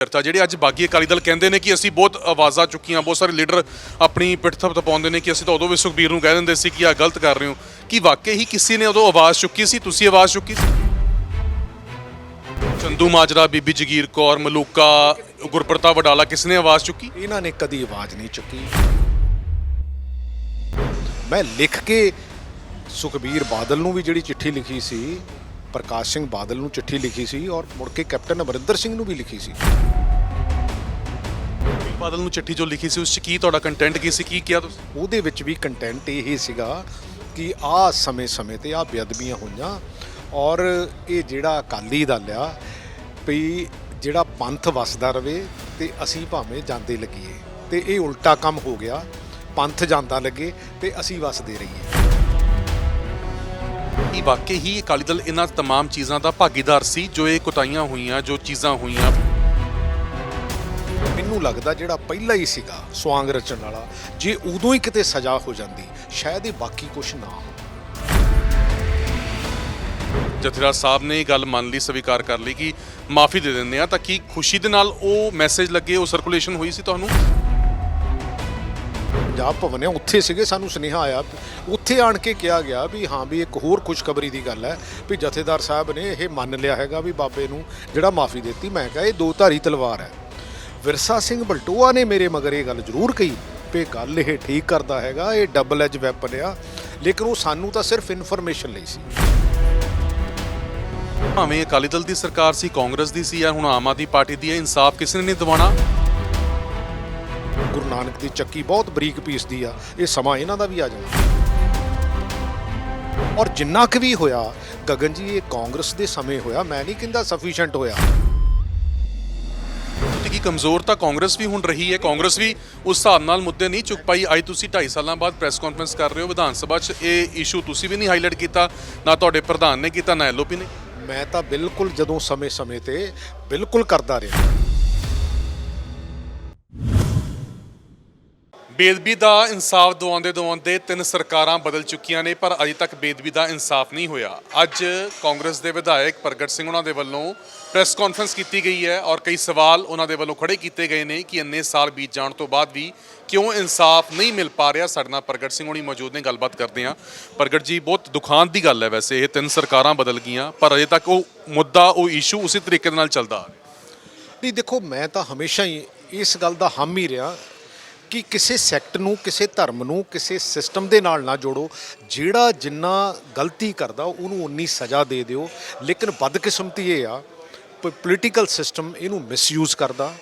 ਚਰਚਾ ਜਿਹੜੇ ਅੱਜ ਬਾਗੀ ਅਕਾਲੀ ਦਲ ਕਹਿੰਦੇ ਨੇ ਕਿ ਅਸੀਂ ਬਹੁਤ ਆਵਾਜ਼ਾਂ ਚੁੱਕੀਆਂ, ਬਹੁਤ ਸਾਰੇ ਲੀਡਰ ਆਪਣੀ ਪਿੱਠ ਥਪ ਨੇ ਕਿ ਅਸੀਂ ਤਾਂ ਉਦੋਂ ਵੀ ਸੁਖਬੀਰ ਨੂੰ ਕਹਿ ਦਿੰਦੇ ਸੀ ਕਿ ਆ ਗਲਤ ਕਰ ਰਹੇ ਹੋ। ਕਿ ਵਾਕਈ ਹੀ ਕਿਸੇ ਨੇ ਉਦੋਂ ਆਵਾਜ਼ ਚੁੱਕੀ ਸੀ? ਤੁਸੀਂ ਆਵਾਜ਼ ਚੁੱਕੀ ਸੀ? ਚੰਦੂ ਮਾਜਰਾ, ਬੀਬੀ ਜਗੀਰ ਕੌਰ, ਮਲੂਕਾ, ਗੁਰਪ੍ਰਤਾਪ ਵਡਾਲਾ, ਕਿਸ ਨੇ ਆਵਾਜ਼ ਚੁੱਕੀ? ਇਹਨਾਂ ਨੇ ਕਦੀ ਆਵਾਜ਼ ਨਹੀਂ ਚੁੱਕੀ। ਮੈਂ ਲਿਖ ਕੇ ਸੁਖਬੀਰ ਬਾਦਲ ਨੂੰ ਵੀ ਜਿਹੜੀ ਚਿੱਠੀ ਲਿਖੀ ਸੀ ਪ੍ਰਕਾਸ਼ ਸਿੰਘ ਬਾਦਲ ਨੂੰ ਚਿੱਠੀ ਲਿਖੀ ਸੀ ਔਰ ਮੁੜ ਕੇ ਕੈਪਟਨ ਅਮਰਿੰਦਰ ਸਿੰਘ ਨੂੰ ਵੀ ਲਿਖੀ ਸੀ। ਬਾਦਲ ਨੂੰ ਚਿੱਠੀ ਜੋ ਲਿਖੀ ਸੀ ਉਸ 'ਚ ਕੀ ਤੁਹਾਡਾ ਕੰਟੈਂਟ ਕੀ ਸੀ? ਕੀ ਕਿਹਾ ਤੁਸੀਂ? ਉਹਦੇ ਵਿੱਚ ਵੀ ਕੰਟੈਂਟ ਇਹ ਸੀਗਾ ਕਿ ਆਹ ਸਮੇਂ-ਸਮੇਂ ਤੇ ਆਹ ਬੇਅਦਬੀਆਂ ਹੋਈਆਂ ਔਰ ਇਹ ਜਿਹੜਾ ਅਕਾਲੀ ਦਲ ਆ ਵੀ ਜਿਹੜਾ ਪੰਥ ਵਸਦਾ ਰਵੇ ਤੇ ਅਸੀਂ ਭਾਵੇਂ ਜਾਂਦੇ ਲੱਗੀਏ ਤੇ ਇਹ ਉਲਟਾ ਕੰਮ ਹੋ ਗਿਆ ਪੰਥ ਜਾਂਦਾ ਲੱਗੇ ਤੇ ਅਸੀਂ ਵਸਦੇ ਰਹੀਏ। ਕਿ ਵਾਕਈ ਹੀ ਅਕਾਲੀ ਦਲ ਇਹਨਾਂ तमाम ਚੀਜ਼ਾਂ ਦਾ ਭਾਗੀਦਾਰ ਸੀ ਜੋ ਇਹ ਕੁਤਾਈਆਂ ਹੋਈਆਂ ਜੋ ਚੀਜ਼ਾਂ ਹੋਈਆਂ ਮੈਨੂੰ ਲੱਗਦਾ ਜਿਹੜਾ ਪਹਿਲਾ ਹੀ ਸੀਗਾ ਸਵਾਂਗ ਰਚਣ ਵਾਲਾ ਜੇ ਉਦੋਂ ਹੀ ਕਿਤੇ ਸਜ਼ਾ ਹੋ ਜਾਂਦੀ ਸ਼ਾਇਦ ਇਹ ਬਾਕੀ ਕੁਝ ਨਾ ਹੋ ਜਥੇਦਾਰ ਸਾਹਿਬ ਨੇ ਇਹ ਗੱਲ ਮੰਨ ਲਈ ਸਵੀਕਾਰ ਕਰ ਲਈ ਕਿ ਮਾਫੀ ਦੇ ਦਿੰਦੇ ਆ ਤਾਂ ਕੀ ਖੁਸ਼ੀ ਦੇ ਨਾਲ ਉਹ ਮੈਸੇਜ ਲੱਗੇ ਉਹ ਸਰਕੂਲੇਸ਼ਨ ਹੋਈ ਸੀ ਤੁਹਾਨੂੰ ਪੰਜਾਬ ਭਵਨ ਹੈ, ਉੱਥੇ ਸੀਗੇ, ਸਾਨੂੰ ਸੁਨੇਹਾ ਆਇਆ ਉੱਥੇ ਆਣ ਕੇ ਕਿਹਾ ਗਿਆ ਵੀ ਹਾਂ ਵੀ ਇੱਕ ਹੋਰ ਖੁਸ਼ਖਬਰੀ ਦੀ ਗੱਲ ਹੈ ਵੀ ਜਥੇਦਾਰ ਸਾਹਿਬ ਨੇ ਇਹ ਮੰਨ ਲਿਆ ਹੈਗਾ ਵੀ ਬਾਬੇ ਨੂੰ ਜਿਹੜਾ ਮਾਫੀ ਦਿੱਤੀ। ਮੈਂ ਕਿਹਾ ਇਹ ਦੋ ਧਾਰੀ ਤਲਵਾਰ ਹੈ। ਵਿਰਸਾ ਸਿੰਘ ਬਲਟੋਆ ਨੇ ਮੇਰੇ ਮਗਰ ਇਹ ਗੱਲ ਜ਼ਰੂਰ ਕਹੀ ਵੀ ਗੱਲ ਇਹ ਠੀਕ ਕਰਦਾ ਹੈਗਾ, ਇਹ ਡਬਲ ਐਜ ਵੈਪਨ ਆ। ਲੇਕਿਨ ਉਹ ਸਾਨੂੰ ਤਾਂ ਸਿਰਫ ਇਨਫੋਰਮੇਸ਼ਨ ਲਈ ਸੀ। ਭਾਵੇਂ ਅਕਾਲੀ ਦਲ ਦੀ ਸਰਕਾਰ ਸੀ, ਕਾਂਗਰਸ ਦੀ ਸੀ ਜਾਂ ਹੁਣ ਆਮ ਆਦਮੀ ਪਾਰਟੀ ਦੀ ਹੈ, ਇਨਸਾਫ ਕਿਸੇ ਨੇ ਨਹੀਂ ਦਿਵਾਣਾ ਗੁਰੂ ਨਾਨਕ ਦੀ ਚੱਕੀ ਬਹੁਤ ਬਰੀਕ ਪੀਸ ਦੀ ਆ ਇਹ ਸਮਾਂ ਇਹਨਾਂ ਦਾ ਵੀ ਆ ਜਾਣਾ ਔਰ ਜਿੰਨਾ ਕੁ ਵੀ ਹੋਇਆ ਗਗਨ ਜੀ ਇਹ ਕਾਂਗਰਸ ਦੇ ਸਮੇਂ ਹੋਇਆ ਮੈਂ ਨਹੀਂ ਕਹਿੰਦਾ ਸਫੀਸ਼ੀਐਂਟ ਹੋਇਆ। ਕਿ ਕਮਜ਼ੋਰ ਤਾਂ ਕਾਂਗਰਸ ਵੀ ਹੁਣ ਰਹੀ ਹੈ? ਕਾਂਗਰਸ ਵੀ ਉਸ ਹਿਸਾਬ ਨਾਲ ਮੁੱਦੇ ਨਹੀਂ ਚੁੱਕ ਪਾਈ। ਅੱਜ ਤੁਸੀਂ 2.5 ਸਾਲਾਂ ਬਾਅਦ ਪ੍ਰੈਸ ਕਾਨਫਰੰਸ ਕਰ ਰਹੇ ਹੋ ਵਿਧਾਨ ਸਭਾ 'ਚ ਇਹ ਇਸ਼ੂ ਤੁਸੀਂ ਵੀ ਨਹੀਂ ਹਾਈਲਾਈਟ ਕੀਤਾ ਨਾ ਤੁਹਾਡੇ ਪ੍ਰਧਾਨ ਨੇ ਕੀਤਾ ਨਾ ਐਲਓਪੀ ਨੇ। ਮੈਂ ਤਾਂ ਬਿਲਕੁਲ ਜਦੋਂ ਸਮੇਂ-ਸਮੇਂ ਤੇ ਬਿਲਕੁਲ ਕਰਦਾ ਰਿਹਾ। ਬੇਦਬੀ ਦਾ ਇਨਸਾਫ ਦਵਾਉਂਦੇ ਦਵਾਉਂਦੇ ਤਿੰਨ ਸਰਕਾਰਾਂ ਬਦਲ ਚੁੱਕੀਆਂ ਨੇ, ਪਰ ਅਜੇ ਤੱਕ ਬੇਦਬੀ ਦਾ ਇਨਸਾਫ ਨਹੀਂ ਹੋਇਆ। ਅੱਜ ਕਾਂਗਰਸ ਦੇ ਵਿਧਾਇਕ ਪ੍ਰਗਟ ਸਿੰਘ ਉਹਨਾਂ ਦੇ ਵੱਲੋਂ ਪ੍ਰੈਸ ਕਾਨਫਰੰਸ ਕੀਤੀ ਗਈ ਹੈ ਔਰ ਕਈ ਸਵਾਲ ਉਹਨਾਂ ਦੇ ਵੱਲੋਂ ਖੜੇ ਕੀਤੇ ਗਏ ਨੇ ਕਿ ਇੰਨੇ ਸਾਲ ਬੀਤ ਜਾਣ ਤੋਂ ਬਾਅਦ ਵੀ ਕਿਉਂ ਇਨਸਾਫ ਨਹੀਂ ਮਿਲ ਪਾ ਰਿਹਾ? ਸਾਡੇ ਨਾਲ ਪ੍ਰਗਟ ਸਿੰਘ ਹੋਣੀ ਮੌਜੂਦ ਨੇ, ਗੱਲਬਾਤ ਕਰਦੇ ਹਾਂ। ਪ੍ਰਗਟ ਜੀ, ਬਹੁਤ ਦੁਖਾਂਤ ਦੀ ਗੱਲ ਹੈ ਵੈਸੇ, ਇਹ ਤਿੰਨ ਸਰਕਾਰਾਂ ਬਦਲ ਗਈਆਂ, ਪਰ ਅਜੇ ਤੱਕ ਉਹ ਮੁੱਦਾ, ਉਹ ਇਸ਼ੂ ਉਸੇ ਤਰੀਕੇ ਦੇ ਨਾਲ ਚੱਲਦਾ ਆ ਰਿਹਾ। ਨਹੀਂ, ਦੇਖੋ, ਮੈਂ ਤਾਂ ਹਮੇਸ਼ਾ ਹੀ ਇਸ ਗੱਲ ਦਾ ਹਮ ਹੀ ਰਿਹਾ ਕਿ ਕਿਸੇ ਸੈਕਟ ਨੂੰ, ਕਿਸੇ ਧਰਮ ਨੂੰ, ਕਿਸੇ ਸਿਸਟਮ ਦੇ ਨਾਲ ਨਾ ਜੋੜੋ। ਜਿਹੜਾ ਜਿੰਨਾ ਗਲਤੀ ਕਰਦਾ, ਉਹਨੂੰ ਉਨੀ ਸਜ਼ਾ ਦੇ ਦਿਓ। ਲੇਕਿਨ ਬਦਕਿਸਮਤੀ ਇਹ ਆ ਪੋਲੀਟੀਕਲ ਸਿਸਟਮ ਇਹਨੂੰ ਮਿਸਯੂਜ਼ ਕਰਦਾ।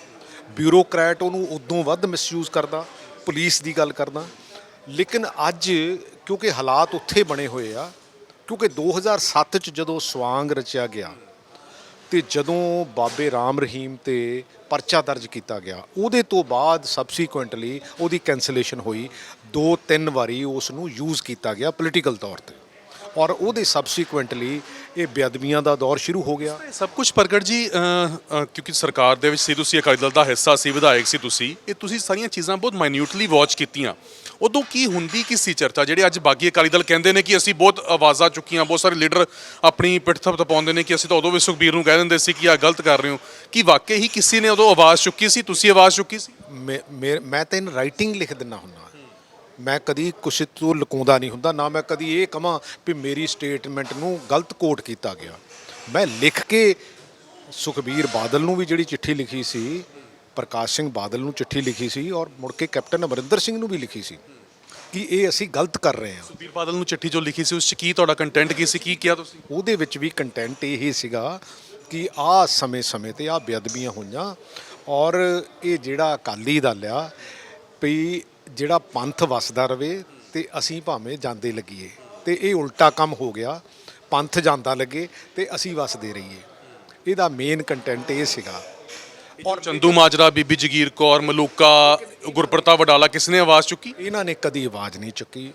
ਬਿਊਰੋਕਰੈਟ ਉਹਨੂੰ ਉਦੋਂ ਵੱਧ ਮਿਸਯੂਜ਼ ਕਰਦਾ ਪੁਲਿਸ ਦੀ ਗੱਲ ਕਰਦਾ। ਲੇਕਿਨ ਅੱਜ ਕਿਉਂਕਿ ਹਾਲਾਤ ਉੱਥੇ ਬਣੇ ਹੋਏ ਆ, ਕਿਉਂਕਿ 2007 ਚ ਜਦੋਂ ਸਵਾਂਗ ਰਚਿਆ ਗਿਆ ਤੇ ਜਦੋਂ ਬਾਬੇ ਰਾਮ ਰਹੀਮ ਤੇ ਪਰਚਾ ਦਰਜ ਕੀਤਾ ਗਿਆ, ਉਹਦੇ ਤੋਂ ਬਾਅਦ ਸਬਸੀਕੁਐਂਟਲੀ ਉਹਦੀ ਕੈਂਸਲੇਸ਼ਨ ਹੋਈ। ਦੋ ਤਿੰਨ ਵਾਰੀ ਉਸ ਨੂੰ ਯੂਜ਼ ਕੀਤਾ ਗਿਆ ਪੋਲੀਟੀਕਲ ਤੌਰ ਤੇ। ਔਰ ਉਹਦੇ ਸਬਸੀਕੁਐਂਟਲੀ ਇਹ ਬੇਅਦਬੀਆਂ ਦਾ ਦੌਰ ਸ਼ੁਰੂ ਹੋ ਗਿਆ। ਸਭ ਕੁਝ ਪ੍ਰਗਟ ਜੀ ਕਿਉਂਕਿ ਸਰਕਾਰ ਦੇ ਵਿੱਚ ਸੀ ਤੁਸੀਂ ਅਕਾਲੀ ਦਲ ਦਾ ਹਿੱਸਾ ਸੀ ਵਿਧਾਇਕ ਸੀ ਤੁਸੀਂ ਇਹ ਤੁਸੀਂ ਸਾਰੀਆਂ ਚੀਜ਼ਾਂ ਬਹੁਤ ਮਾਈਨਿਊਟਲੀ ਵਾਚ ਕੀਤੀਆਂ। ਉਦੋਂ ਕੀ ਹੁੰਦੀ ਕੀ ਸੀ ਚਰਚਾ? ਜਿਹੜੇ ਅੱਜ ਬਾਗੀ ਅਕਾਲੀ ਦਲ ਕਹਿੰਦੇ ਨੇ ਕਿ ਅਸੀਂ ਬਹੁਤ ਆਵਾਜ਼ਾਂ ਚੁੱਕੀਆਂ ਬਹੁਤ ਸਾਰੇ ਲੀਡਰ ਆਪਣੀ ਪਿੱਠ ਥਪ ਪਾਉਂਦੇ ਨੇ ਕਿ ਅਸੀਂ ਤਾਂ ਉਦੋਂ ਵੀ ਸੁਖਬੀਰ ਨੂੰ ਕਹਿ ਦਿੰਦੇ ਸੀ ਕਿ ਆ ਗਲਤ ਕਰ ਰਹੇ ਹੋ। ਕਿ ਵਾਕਈ ਹੀ ਕਿਸੇ ਨੇ ਉਦੋਂ ਆਵਾਜ਼ ਚੁੱਕੀ ਸੀ? ਤੁਸੀਂ ਆਵਾਜ਼ ਚੁੱਕੀ ਸੀ? ਮੈਂ ਮੈਂ- ਤਾਂ ਇਨ ਰਾਈਟਿੰਗ ਲਿਖ ਦਿੰਦਾ ਹੁੰਦਾ। ਮੈਂ ਕਦੀ ਕੁਛ ਤੋਂ ਲੁਕਾਉਂਦਾ ਨਹੀਂ ਹੁੰਦਾ ਨਾ ਮੈਂ ਕਦੀ ਇਹ ਕਹਾਂ ਵੀ ਮੇਰੀ ਸਟੇਟਮੈਂਟ ਨੂੰ ਗਲਤ ਕੋਟ ਕੀਤਾ ਗਿਆ। ਮੈਂ ਲਿਖ ਕੇ ਸੁਖਬੀਰ ਬਾਦਲ ਨੂੰ ਵੀ ਜਿਹੜੀ ਚਿੱਠੀ ਲਿਖੀ ਸੀ ਪ੍ਰਕਾਸ਼ ਸਿੰਘ ਬਾਦਲ ਨੂੰ ਚਿੱਠੀ ਲਿਖੀ ਸੀ ਔਰ ਮੁੜ ਕੇ ਕੈਪਟਨ ਅਮਰਿੰਦਰ ਸਿੰਘ ਨੂੰ ਵੀ ਲਿਖੀ ਸੀ ਕਿ ਇਹ ਅਸੀਂ ਗਲਤ ਕਰ ਰਹੇ ਹਾਂ। ਸੁਖਬੀਰ ਬਾਦਲ ਨੂੰ ਚਿੱਠੀ ਜੋ ਲਿਖੀ ਸੀ ਉਸ 'ਚ ਕੀ ਤੁਹਾਡਾ ਕੰਟੈਂਟ ਕੀ ਸੀ ਕੀ ਕਿਹਾ ਤੁਸੀਂ? ਉਹਦੇ ਵਿੱਚ ਵੀ ਕੰਟੈਂਟ ਇਹ ਸੀਗਾ ਕਿ ਆਹ ਸਮੇਂ-ਸਮੇਂ ਤੇ ਆਹ ਬੇਅਦਬੀਆਂ ਹੋਈਆਂ ਔਰ ਇਹ ਜਿਹੜਾ ਅਕਾਲੀ ਦਲ ਆ ਵੀ ਜਿਹੜਾ ਪੰਥ ਵਸਦਾ ਰਵੇ ਤੇ ਅਸੀਂ ਭਾਵੇਂ ਜਾਂਦੇ ਲੱਗੀਏ। ਤੇ ਇਹ ਉਲਟਾ ਕੰਮ ਹੋ ਗਿਆ ਪੰਥ ਜਾਂਦਾ ਲੱਗੇ ਤੇ ਅਸੀਂ ਵਸਦੇ ਰਹੀਏ। ਇਹਦਾ ਮੇਨ ਕੰਟੈਂਟ ਇਹ ਸੀਗਾ। ਔਰ ਚੰਦੂ ਮਾਜਰਾ ਬੀਬੀ ਜਗੀਰ ਕੌਰ ਮਲੂਕਾ ਗੁਰਪ੍ਰਤਾਪ ਵਡਾਲਾ ਕਿਸ ਨੇ ਆਵਾਜ਼ ਚੁੱਕੀ? ਇਹਨਾਂ ਨੇ ਕਦੀ ਆਵਾਜ਼ ਨਹੀਂ ਚੁੱਕੀ।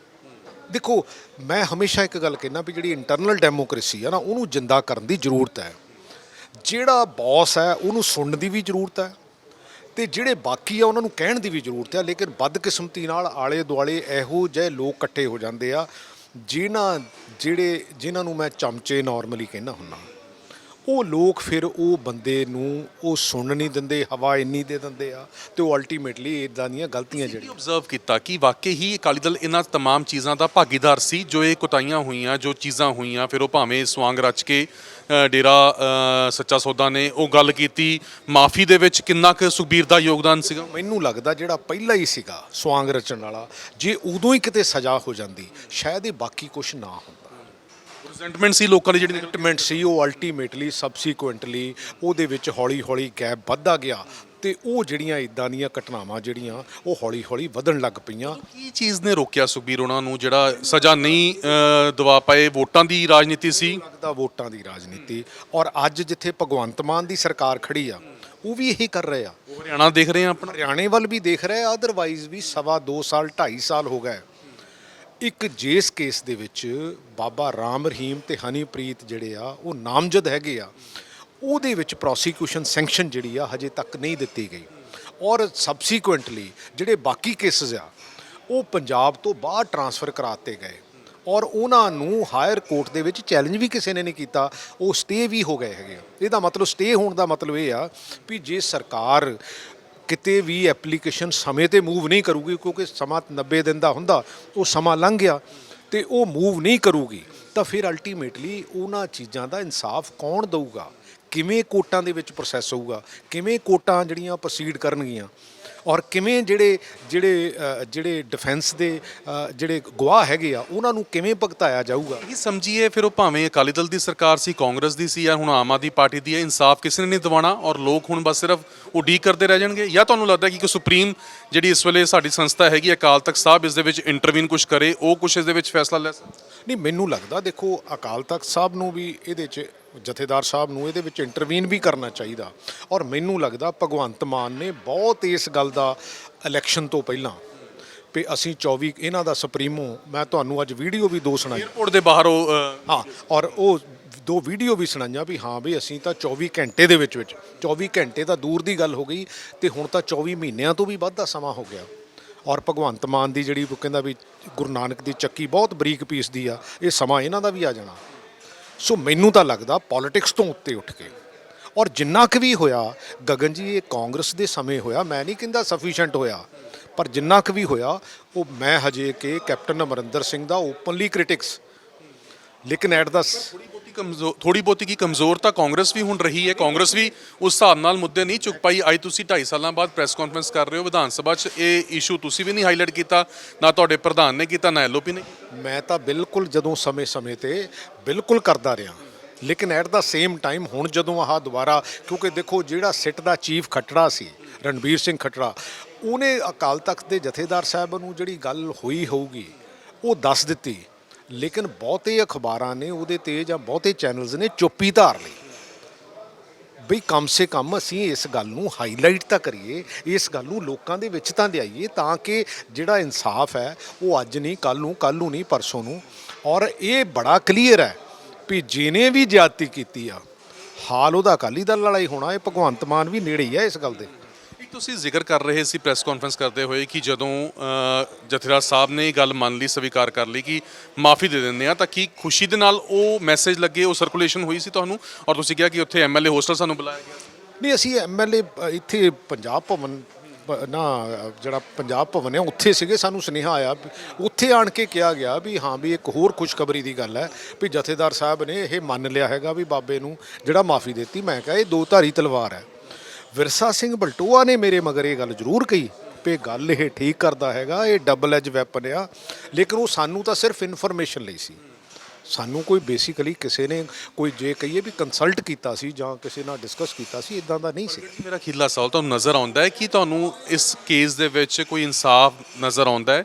ਦੇਖੋ ਮੈਂ ਹਮੇਸ਼ਾ ਇੱਕ ਗੱਲ ਕਹਿਣਾ ਵੀ ਜਿਹੜੀ ਇੰਟਰਨਲ ਡੈਮੋਕ੍ਰੇਸੀ ਆ ਨਾ ਉਹਨੂੰ ਜਿੰਦਾ ਕਰਨ ਦੀ ਜ਼ਰੂਰਤ ਹੈ। ਜਿਹੜਾ ਬੌਸ ਹੈ ਉਹਨੂੰ ਸੁਣਨ ਦੀ ਵੀ ਜ਼ਰੂਰਤ ਹੈ। ਤੇ ਜਿਹੜੇ ਬਾਕੀ ਆ, ਉਹਨਾਂ ਨੂੰ ਕਹਿਣ ਦੀ ਵੀ ਜ਼ਰੂਰਤ ਹੈ ਲੇਕਿਨ ਬਦਕਿਸਮਤੀ ਨਾਲ ਆਲੇ ਦੁਆਲੇ ਇਹੋ ਜਿਹੇ ਲੋਕ ਇਕੱਠੇ ਹੋ ਜਾਂਦੇ ਆ, ਜਿਨ੍ਹਾਂ, ਜਿਹੜੇ, ਜਿਨ੍ਹਾਂ ਨੂੰ ਮੈਂ ਚਮਚੇ ਨਾਰਮਲੀ ਕਹਿੰਦਾ ਹੁੰਨਾ ਉਹ ਲੋਕ ਫਿਰ ਉਹ ਬੰਦੇ ਨੂੰ ਉਹ ਸੁਣਨ ਨਹੀਂ ਦਿੰਦੇ ਹਵਾ ਇੰਨੀ ਦੇ ਦਿੰਦੇ ਆ ਤੇ ਉਹ ਅਲਟੀਮੇਟਲੀ ਇਦਾਂ ਦੀਆਂ ਗਲਤੀਆਂ ਜਿਹੜੀਆਂ ਆਬਜ਼ਰਵ ਕੀਤਾ ਕਿ ਵਾਕਈ ਹੀ ਅਕਾਲੀ ਦਲ ਇਹਨਾਂ तमाम ਚੀਜ਼ਾਂ ਦਾ ਭਾਗੀਦਾਰ ਸੀ ਜੋ ਇਹ ਕੁਤਾਈਆਂ ਹੋਈਆਂ ਜੋ ਚੀਜ਼ਾਂ ਹੋਈਆਂ ਫਿਰ ਉਹ ਭਾਵੇਂ ਸਵਾਂਗ ਰਚ ਕੇ ਅ, ਡੇਰਾ ਅ, ਸੱਚਾ ਸੌਦਾ ਨੇ ਉਹ ਗੱਲ ਕੀਤੀ ਮਾਫੀ ਦੇ ਵਿੱਚ ਕਿੰਨਾ ਕੁ ਸੁਖਬੀਰ ਦਾ ਯੋਗਦਾਨ ਸੀਗਾ ਮੈਨੂੰ ਲੱਗਦਾ ਜਿਹੜਾ ਪਹਿਲਾਂ ਹੀ ਸੀਗਾ ਸਵਾਂਗ ਰਚਣ ਵਾਲਾ ਜੇ ਉਦੋਂ ਹੀ ਕਿਤੇ ਸਜ਼ਾ ਹੋ ਜਾਂਦੀ ਸ਼ਾਇਦ ਇਹ ਬਾਕੀ ਕੁਝ ਨਾ ਹੁੰਦਾ ਰਿਜ਼ੈਂਟਮੈਂਟ ਸੀ ਲੋਕਾਂ ਦੀ ਜਿਹੜੀ ਸਟੇਟਮੈਂਟ ਸੀ ਉਹ ਅਲਟੀਮੇਟਲੀ ਸਬਸੀਕੁਐਂਟਲੀ ਉਹਦੇ ਵਿੱਚ ਹੌਲੀ ਹੌਲੀ ਗੈਪ ਵੱਧਦਾ ਗਿਆ ਤੇ ਉਹ ਜਿਹੜੀਆਂ ਇਦਾਂ ਦੀਆਂ ਘਟਨਾਵਾਂ ਜਿਹੜੀਆਂ ਉਹ ਹੌਲੀ ਹੌਲੀ ਵਧਣ ਲੱਗ ਪਈਆਂ। ਕੀ ਚੀਜ਼ ਨੇ ਰੋਕਿਆ ਸੁਖਬੀਰ ਉਹਨਾਂ ਨੂੰ ਜਿਹੜਾ ਸਜ਼ਾ ਨਹੀਂ ਦਵਾ ਪਾਏ? ਵੋਟਾਂ ਦੀ ਰਾਜਨੀਤੀ ਸੀ। ਲੱਗਦਾ ਵੋਟਾਂ ਦੀ ਰਾਜਨੀਤੀ। ਔਰ ਅੱਜ ਜਿੱਥੇ ਭਗਵੰਤ ਮਾਨ ਦੀ ਸਰਕਾਰ ਖੜੀ ਆ ਉਹ ਵੀ ਇਹੀ ਕਰ ਰਹੇ ਆ। ਹਰਿਆਣਾ ਦੇਖ ਰਹੇ ਆ ਆਪਣਾ? ਹਰਿਆਣੇ ਵੱਲ ਵੀ ਦੇਖ ਰਹੇ ਆ ਅਦਰਵਾਈਜ਼ ਵੀ ਸਵਾ 2 ਸਾਲ 2.5 ਸਾਲ ਹੋ ਗਏ। ਇੱਕ ਜੇਸ ਕੇਸ ਦੇ ਵਿੱਚ ਬਾਬਾ ਰਾਮ ਰਹੀਮ ਤੇ ਹਨੀਪ੍ਰੀਤ ਜਿਹੜੇ ਆ, ਉਹ ਨਾਮਜ਼ਦ ਹੈਗੇ ਆ। ਉਹਦੇ ਵਿੱਚ ਪ੍ਰੋਸੀਕਿਊਸ਼ਨ ਸੈਂਕਸ਼ਨ ਜਿਹੜੀ ਆ, ਹਜੇ ਤੱਕ ਨਹੀਂ ਦਿੱਤੀ ਗਈ। ਔਰ ਸਬਸੀਕੁਐਂਟਲੀ ਜਿਹੜੇ ਬਾਕੀ ਕੇਸਸ ਆ, ਉਹ ਪੰਜਾਬ ਤੋਂ ਬਾਹਰ ਟਰਾਂਸਫਰ ਕਰਾਤੇ ਗਏ। ਔਰ ਉਹਨਾਂ ਨੂੰ ਹਾਇਰ ਕੋਰਟ ਦੇ ਵਿੱਚ ਚੈਲੰਜ ਵੀ ਕਿਸੇ ਨੇ ਨਹੀਂ ਕੀਤਾ। ਉਹ ਸਟੇ ਵੀ ਹੋ ਗਏ ਹੈਗੇ ਆ। ਇਹਦਾ ਮਤਲਬ ਸਟੇ ਹੋਣ ਦਾ ਮਤਲਬ ਇਹ ਆ ਵੀ ਜੇ ਸਰਕਾਰ ਕਿਤੇ ਵੀ ਐਪਲੀਕੇਸ਼ਨ ਸਮੇਂ ਤੇ ਮੂਵ ਨਹੀਂ ਕਰੂਗੀ, ਕਿਉਂਕਿ ਸਮਾਂ 90 ਦਿਨ ਦਾ ਹੁੰਦਾ, ਉਹ ਸਮਾਂ ਲੰਘ ਗਿਆ ਤੇ ਉਹ ਮੂਵ ਨਹੀਂ ਕਰੂਗੀ, ਤਾਂ ਫਿਰ ਅਲਟੀਮੇਟਲੀ ਉਹਨਾਂ ਚੀਜ਼ਾਂ ਦਾ ਇਨਸਾਫ ਕੌਣ ਦੇਊਗਾ? ਕਿਵੇਂ ਕੋਟਾਂ ਦੇ ਵਿੱਚ ਪ੍ਰੋਸੈਸ ਹੋਊਗਾ? ਕਿਵੇਂ ਕੋਰਟਾਂ ਜਿਹੜੀਆਂ ਪ੍ਰੋਸੀਡ ਕਰਨਗੀਆਂ? ਔਰ ਕਿਵੇਂ ਜਿਹੜੇ ਜਿਹੜੇ ਜਿਹੜੇ ਡਿਫੈਂਸ ਦੇ ਜਿਹੜੇ ਗਵਾਹ ਹੈਗੇ ਆ ਉਹਨਾਂ ਨੂੰ ਕਿਵੇਂ ਭੁਗਤਾਇਆ ਜਾਊਗਾ? ਇਹ ਸਮਝੀਏ ਫਿਰ ਉਹ ਭਾਵੇਂ ਅਕਾਲੀ ਦਲ ਦੀ ਸਰਕਾਰ ਸੀ ਕਾਂਗਰਸ ਦੀ ਸੀ ਜਾਂ ਹੁਣ ਆਮ ਆਦਮੀ ਪਾਰਟੀ ਦੀ ਹੈ ਇਨਸਾਫ ਕਿਸੇ ਨੇ ਨਹੀਂ ਦਿਵਾਣਾ ਔਰ ਲੋਕ ਹੁਣ ਬਸ ਸਿਰਫ ਉਡੀਕ ਕਰਦੇ ਰਹਿ ਜਾਣਗੇ। ਜਾਂ ਤੁਹਾਨੂੰ ਲੱਗਦਾ ਕਿ ਕੋਈ ਸੁਪਰੀਮ ਜਿਹੜੀ ਇਸ ਵੇਲੇ ਸਾਡੀ ਸੰਸਥਾ ਹੈਗੀ ਅਕਾਲ ਤਖਤ ਸਾਹਿਬ ਇਸ ਦੇ ਵਿੱਚ ਇੰਟਰਵੀਨ ਕੁਝ ਕਰੇ ਉਹ ਕੁਝ ਇਸ ਦੇ ਵਿੱਚ ਫੈਸਲਾ ਲੈ ਸਕਦਾ ਨਹੀਂ ਮੈਨੂੰ ਲੱਗਦਾ ਦੇਖੋ ਅਕਾਲ ਤਖਤ ਸਾਹਿਬ ਨੂੰ ਵੀ ਇਹਦੇ 'ਚ ਜਥੇਦਾਰ ਸਾਹਿਬ ਨੂੰ ਇਹਦੇ ਵਿੱਚ ਇੰਟਰਵੀਨ ਵੀ ਕਰਨਾ ਚਾਹੀਦਾ। ਔਰ ਮੈਨੂੰ ਲੱਗਦਾ ਭਗਵੰਤ ਮਾਨ ਨੇ ਬਹੁਤ ਇਸ ਗੱਲ ਦਾ ਇਲੈਕਸ਼ਨ ਤੋਂ ਪਹਿਲਾਂ ਵੀ ਅਸੀਂ 24 ਇਹਨਾਂ ਦਾ ਸੁਪਰੀਮੋ ਮੈਂ ਤੁਹਾਨੂੰ ਅੱਜ ਵੀਡੀਓ ਵੀ ਦੋ ਸੁਣਾਈ। ਏਅਰਪੋਰਟ ਦੇ ਬਾਹਰ ਉਹ ਹਾਂ ਔਰ ਉਹ ਦੋ ਵੀਡੀਓ ਵੀ ਸੁਣਾਈਆਂ ਵੀ ਹਾਂ ਵੀ ਅਸੀਂ ਤਾਂ 24 ਘੰਟੇ ਦੇ ਵਿੱਚ ਵਿੱਚ 24 ਘੰਟੇ ਤਾਂ ਦੂਰ ਦੀ ਗੱਲ ਹੋ ਗਈ ਤੇ ਹੁਣ ਤਾਂ 24 ਮਹੀਨਿਆਂ ਤੋਂ ਵੀ ਵੱਧ ਦਾ ਸਮਾਂ ਹੋ ਗਿਆ। ਔਰ ਭਗਵੰਤ ਮਾਨ ਦੀ ਜਿਹੜੀ ਉਹ ਕਹਿੰਦਾ ਵੀ ਗੁਰੂ ਨਾਨਕ ਦੀ ਚੱਕੀ ਬਹੁਤ ਬਰੀਕ ਪੀਸ ਦੀ ਆ ਇਹ ਸਮਾਂ ਇਹਨਾਂ ਦਾ ਵੀ ਆ ਜਾਣਾ। ਸੋ ਮੈਨੂੰ ਤਾਂ ਲੱਗਦਾ ਪੋਲਿਟਿਕਸ ਤੋਂ ਉੱਤੇ ਉੱਠ ਕੇ। ਔਰ ਜਿੰਨਾ ਕੁ ਵੀ ਹੋਇਆ, ਗਗਨ ਜੀ, ਇਹ ਕਾਂਗਰਸ ਦੇ ਸਮੇਂ ਹੋਇਆ, ਮੈਂ ਨਹੀਂ ਕਹਿੰਦਾ ਸਫੀਸ਼ੀਐਂਟ ਹੋਇਆ। ਪਰ ਜਿੰਨਾ ਕੁ ਵੀ ਹੋਇਆ, ਉਹ ਮੈਂ ਹਜੇ ਕਿ ਕੈਪਟਨ ਅਮਰਿੰਦਰ ਸਿੰਘ ਦਾ ਓਪਨਲੀ ਕ੍ਰਿਟਿਕਸ ਲੇਕਿਨ ਐਟ ਦਾ ਕਮਜ਼ੋਰ ਥੋੜੀ ਬਹੁਤੀ ਕੀ ਕਮਜ਼ੋਰ ਤਾਂ ਕਾਂਗਰਸ ਵੀ ਹੁਣ ਰਹੀ ਹੈ, ਕਾਂਗਰਸ ਵੀ ਉਸ ਹਿਸਾਬ ਨਾਲ ਮੁੱਦੇ ਨਹੀਂ ਚੁੱਕ ਪਾਈ। ਅੱਜ ਤੁਸੀਂ 2.5 ਸਾਲਾਂ ਬਾਅਦ ਪ੍ਰੈਸ ਕਾਨਫਰੰਸ ਕਰ ਰਹੇ ਹੋ, ਵਿਧਾਨ ਸਭਾ 'ਚ ਇਹ ਇਸ਼ੂ ਤੁਸੀਂ ਵੀ ਨਹੀਂ ਹਾਈਲਾਈਟ ਕੀਤਾ, ਨਾ ਤੁਹਾਡੇ ਪ੍ਰਧਾਨ ਨੇ ਕੀਤਾ, ਨਾ ਐਲਓਪੀ ਨੇ। ਮੈਂ ਤਾਂ ਬਿਲਕੁਲ ਜਦੋਂ ਸਮੇਂ-ਸਮੇਂ ਤੇ ਬਿਲਕੁਲ ਕਰਦਾ ਰਿਹਾ, ਲੇਕਿਨ ਐਟ ਦਾ ਸੇਮ ਟਾਈਮ ਹੁਣ ਜਦੋਂ ਆਹ ਦੁਬਾਰਾ, ਕਿਉਂਕਿ ਦੇਖੋ ਜਿਹੜਾ ਸਿੱਟ ਦਾ ਚੀਫ ਖੱਟੜਾ ਸੀ, ਰਣਬੀਰ ਸਿੰਘ ਖੱਟੜਾ, ਉਹਨੇ ਅਕਾਲ ਤਖਤ ਦੇ ਜਥੇਦਾਰ ਸਾਹਿਬ ਨੂੰ ਜਿਹੜੀ ਗੱਲ ਹੋਈ ਹੋਊਗੀ, ਉਹ ਦੱਸ ਦਿੱਤੀ ਲੇਕਿਨ ਬਹੁਤੇ ਅਖਬਾਰਾਂ ਨੇ ਉਹਦੇ ਤੇ ਜਾਂ ਬਹੁਤੇ ਚੈਨਲਸ ਨੇ ਚੁੱਪੀ ਧਾਰ ਲਈ। ਬਈ ਕਮ ਸੇ ਕਮ ਅਸੀਂ ਇਸ ਗੱਲ ਨੂੰ ਹਾਈਲਾਈਟ ਤਾਂ ਕਰੀਏ, ਇਸ ਗੱਲ ਨੂੰ ਲੋਕਾਂ ਦੇ ਵਿੱਚ ਤਾਂ ਲਿਆਈਏ ਤਾਂ ਕਿ ਜਿਹੜਾ ਇਨਸਾਫ ਹੈ ਉਹ ਅੱਜ ਨਹੀਂ ਕੱਲ ਨੂੰ ਕੱਲ ਨੂੰ ਨਹੀਂ, ਪਰਸੋਂ ਨੂੰ। ਔਰ ਇਹ ਬੜਾ ਕਲੀਅਰ ਹੈ ਵੀ ਜਿਹਨੇ ਵੀ ਜ਼ਿਆਦਤੀ ਕੀਤੀ ਆ, ਹਾਲ ਉਹਦਾ ਅਕਾਲੀ ਦਲ ਵਾਲਾ ਹੀ ਹੋਣਾ, ਇਹ ਭਗਵੰਤ ਮਾਨ ਵੀ ਨੇੜੇ ਹੀ ਹੈ ਇਸ ਗੱਲ ਦੇ। ਤੁਸੀਂ ਜ਼ਿਕਰ ਕਰ ਰਹੇ ਸੀ ਪ੍ਰੈਸ ਕਾਨਫਰੰਸ ਕਰਦੇ ਹੋਏ ਕਿ ਜਦੋਂ ਜਥੇਦਾਰ ਸਾਹਿਬ ਨੇ ਇਹ ਗੱਲ ਮੰਨ ਲਈ, ਸਵੀਕਾਰ ਕਰ ਲਈ ਕਿ ਮਾਫੀ ਦੇ ਦਿੰਦੇ ਆ, ਤਾਂ ਕੀ ਖੁਸ਼ੀ ਦੇ ਨਾਲ ਉਹ ਮੈਸੇਜ ਲੱਗੇ, ਉਹ ਸਰਕੂਲੇਸ਼ਨ ਹੋਈ ਸੀ ਤੁਹਾਨੂੰ? ਔਰ ਤੁਸੀਂ ਕਿਹਾ ਕਿ ਉੱਥੇ ਐਮਐਲਏ ਹੋਸਟਲ ਸਾਨੂੰ ਬੁਲਾਇਆ ਗਿਆ ਨਹੀਂ, ਅਸੀਂ ਐਮਐਲਏ ਇੱਥੇ ਪੰਜਾਬ ਭਵਨ ਨਾ, ਜਿਹੜਾ ਪੰਜਾਬ ਭਵਨ ਹੈ, ਉੱਥੇ ਸੀਗੇ, ਸਾਨੂੰ ਸੁਨੇਹਾ ਆਇਆ ਉੱਥੇ ਆਣ ਕੇ ਕਿਹਾ ਗਿਆ ਵੀ ਹਾਂ, ਵੀ ਇੱਕ ਹੋਰ ਖੁਸ਼ਖਬਰੀ ਦੀ ਗੱਲ ਹੈ ਵੀ ਜਥੇਦਾਰ ਸਾਹਿਬ ਨੇ ਇਹ ਮੰਨ ਲਿਆ ਹੈਗਾ ਵੀ ਬਾਬੇ ਨੂੰ ਜਿਹੜਾ ਮਾਫੀ ਦਿੱਤੀ, ਮੈਂ ਕਿਹਾ ਇਹ ਦੋ ਧਾਰੀ ਤਲਵਾਰ ਹੈ। ਵਿਰਸਾ ਸਿੰਘ ਬਲਟੋਆ ਨੇ ਮੇਰੇ ਮਗਰ ਇਹ ਗੱਲ ਜ਼ਰੂਰ ਕਹੀ ਵੀ ਗੱਲ ਇਹ ਠੀਕ ਕਰਦਾ ਹੈਗਾ, ਇਹ ਡਬਲ ਐਜ ਵੈਪਨ ਆ। ਲੇਕਿਨ ਉਹ ਸਾਨੂੰ ਤਾਂ ਸਿਰਫ ਇਨਫੋਰਮੇਸ਼ਨ ਲਈ ਸੀ। ਸਾਨੂੰ ਕੋਈ ਬੇਸਿਕਲੀ ਕਿਸੇ ਨੇ ਕੋਈ ਜੇ ਕਹੀਏ ਵੀ ਕੰਸਲਟ ਕੀਤਾ ਸੀ ਜਾਂ ਕਿਸੇ ਨਾਲ ਡਿਸਕਸ ਕੀਤਾ ਸੀ ਇਦਾਂ ਦਾ ਨਹੀਂ ਸੀ। ਮੇਰਾ ਖੀਲਾ ਸਵਾਲ ਤੁਹਾਨੂੰ ਨਜ਼ਰ ਆਉਂਦਾ ਹੈ ਕਿ ਤੁਹਾਨੂੰ ਇਸ ਕੇਸ ਦੇ ਵਿੱਚ ਕੋਈ ਇਨਸਾਫ ਨਜ਼ਰ ਆਉਂਦਾ ਹੈ?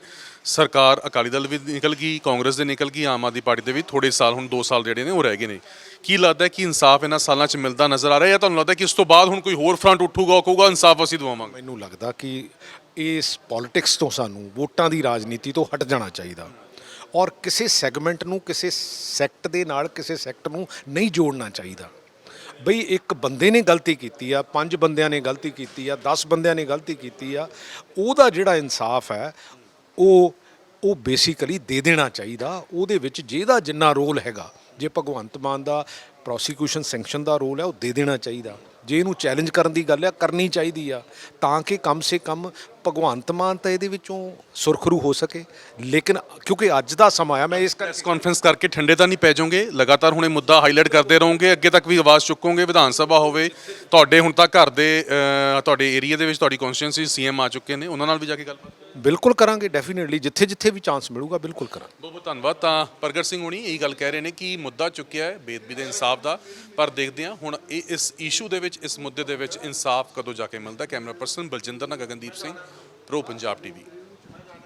ਸਰਕਾਰ ਅਕਾਲੀ ਦਲ ਵੀ ਨਿਕਲ ਗਈ, ਕਾਂਗਰਸ ਦੇ ਨਿਕਲ ਗਈ, ਆਮ ਆਦਮੀ ਪਾਰਟੀ ਦੇ ਵੀ ਥੋੜੇ ਸਾਲ, ਹੁਣ 2 ਸਾਲ ਜਿਹੜੇ ਨੇ ਉਹ ਰਹਿ ਗਏ ਨੇ। ਕੀ ਲੱਗਦਾ ਕਿ ਇਨਸਾਫ ਇਹਨਾਂ ਸਾਲਾਂ 'ਚ ਮਿਲਦਾ ਨਜ਼ਰ ਆ ਰਿਹਾ ਜਾਂ ਤੁਹਾਨੂੰ ਲੱਗਦਾ ਕਿ ਇਸ ਤੋਂ ਬਾਅਦ ਹੁਣ ਕੋਈ ਹੋਰ ਫਰੰਟ ਉੱਠੂਗਾ, ਉਹ ਕਹੂਗਾ, ਇਨਸਾਫ ਅਸੀਂ ਦਵਾਵਾਂਗੇ? ਮੈਨੂੰ ਲੱਗਦਾ ਕਿ ਇਸ ਪੋਲਿਟਿਕਸ ਤੋਂ ਸਾਨੂੰ ਵੋਟਾਂ ਦੀ ਰਾਜਨੀਤੀ ਤੋਂ ਹਟ ਜਾਣਾ ਚਾਹੀਦਾ। ਔਰ ਕਿਸੇ ਸੈਗਮੈਂਟ ਨੂੰ, ਕਿਸੇ ਸੈਕਟ ਦੇ ਨਾਲ, ਕਿਸੇ ਸੈਕਟ ਨੂੰ ਨਹੀਂ ਜੋੜਨਾ ਚਾਹੀਦਾ। ਬਈ ਇੱਕ ਬੰਦੇ ਨੇ ਗਲਤੀ ਕੀਤੀ ਆ, ਪੰਜ ਬੰਦਿਆਂ ਨੇ ਗਲਤੀ ਕੀਤੀ ਆ 10 ਬੰਦਿਆਂ ਨੇ ਗਲਤੀ ਕੀਤੀ ਆ, ਉਹਦਾ ਜਿਹੜਾ ਇਨਸਾਫ ਹੈ ਉਹ ਉਹ ਬੇਸਿਕਲੀ ਦੇ ਦੇਣਾ ਚਾਹੀਦਾ। ਉਹਦੇ ਵਿੱਚ ਜਿਹਦਾ ਜਿੰਨਾ ਰੋਲ ਹੈਗਾ, ਜੇ ਭਗਵੰਤ ਮਾਨ ਦਾ ਪ੍ਰੋਸੀਕਿਊਸ਼ਨ ਸੈਂਕਸ਼ਨ ਦਾ ਰੋਲ ਹੈ, ਉਹ ਦੇ ਦੇਣਾ ਚਾਹੀਦਾ। ਜੇ ਇਹਨੂੰ ਚੈਲੰਜ ਕਰਨ ਦੀ ਗੱਲ ਹੈ, ਕਰਨੀ ਚਾਹੀਦੀ ਆ। ਤਾਂ ਕਿ ਕਮ ਸੇ ਕਮ ਭਗਵੰਤ ਮਾਨ ਤਾਂ ਇਹਦੇ ਵਿੱਚੋਂ ਸੁਰਖਰੂ ਹੋ ਸਕੇ ਲੇਕਿਨ ਕਿਉਂਕਿ ਅੱਜ ਦਾ ਸਮਾਂ ਆ ਮੈਂ ਇਸ ਪ੍ਰੈਸ ਕਾਨਫਰੰਸ ਕਰਕੇ ਠੰਡੇ ਤਾਂ ਨਹੀਂ ਪੈ ਜਾਓਗੇ ਲਗਾਤਾਰ ਹੁਣ ਇਹ ਮੁੱਦਾ ਹਾਈਲਾਈਟ ਕਰਦੇ ਰਹੋਗੇ ਅੱਗੇ ਤੱਕ ਵੀ ਆਵਾਜ਼ ਚੁੱਕੋਗੇ ਵਿਧਾਨ ਸਭਾ ਹੋਵੇ ਤੁਹਾਡੇ ਹੁਣ ਤੱਕ ਘਰ ਦੇ ਤੁਹਾਡੇ ਏਰੀਆ ਦੇ ਵਿੱਚ ਤੁਹਾਡੀ ਕਨਸਟੀਟਿਊਂਸੀ ਸੀਐਮ ਆ ਚੁੱਕੇ ਨੇ ਉਹਨਾਂ ਨਾਲ ਵੀ ਜਾ ਕੇ ਗੱਲਬਾਤ ਬਿਲਕੁਲ ਕਰਾਂਗੇ ਡੈਫੀਨਿਟਲੀ ਜਿੱਥੇ ਜਿੱਥੇ ਵੀ ਚਾਂਸ ਮਿਲੂਗਾ ਬਿਲਕੁਲ ਕਰਾਂਗੇ। ਬਹੁਤ ਬਹੁਤ ਧੰਨਵਾਦ ਤਾਂ ਪ੍ਰਗਟ ਸਿੰਘ ਹੁਣੀ ਇਹ ਗੱਲ ਕਹਿ ਰਹੇ ਨੇ ਕਿ ਮੁੱਦਾ ਚੁੱਕਿਆ ਹੈ ਬੇਦਬੀ ਦੇ ਇਨਸਾਫ ਦਾ ਪਰ ਦੇਖਦੇ ਹਾਂ ਹੁਣ ਇਹ ਇਸ ਇਸ਼ੂ ਦੇ ਵਿੱਚ ਇਸ ਮੁੱਦੇ ਦੇ ਵਿੱਚ ਇਨਸਾਫ ਕਦੋਂ ਜਾ ਕੇ ਮਿਲਦਾ ਕੈਮਰਾ ਪਰਸਨ ਬਲਜਿੰਦਰ ਨਾਲ Gagandeep Singh. Pro Punjab TV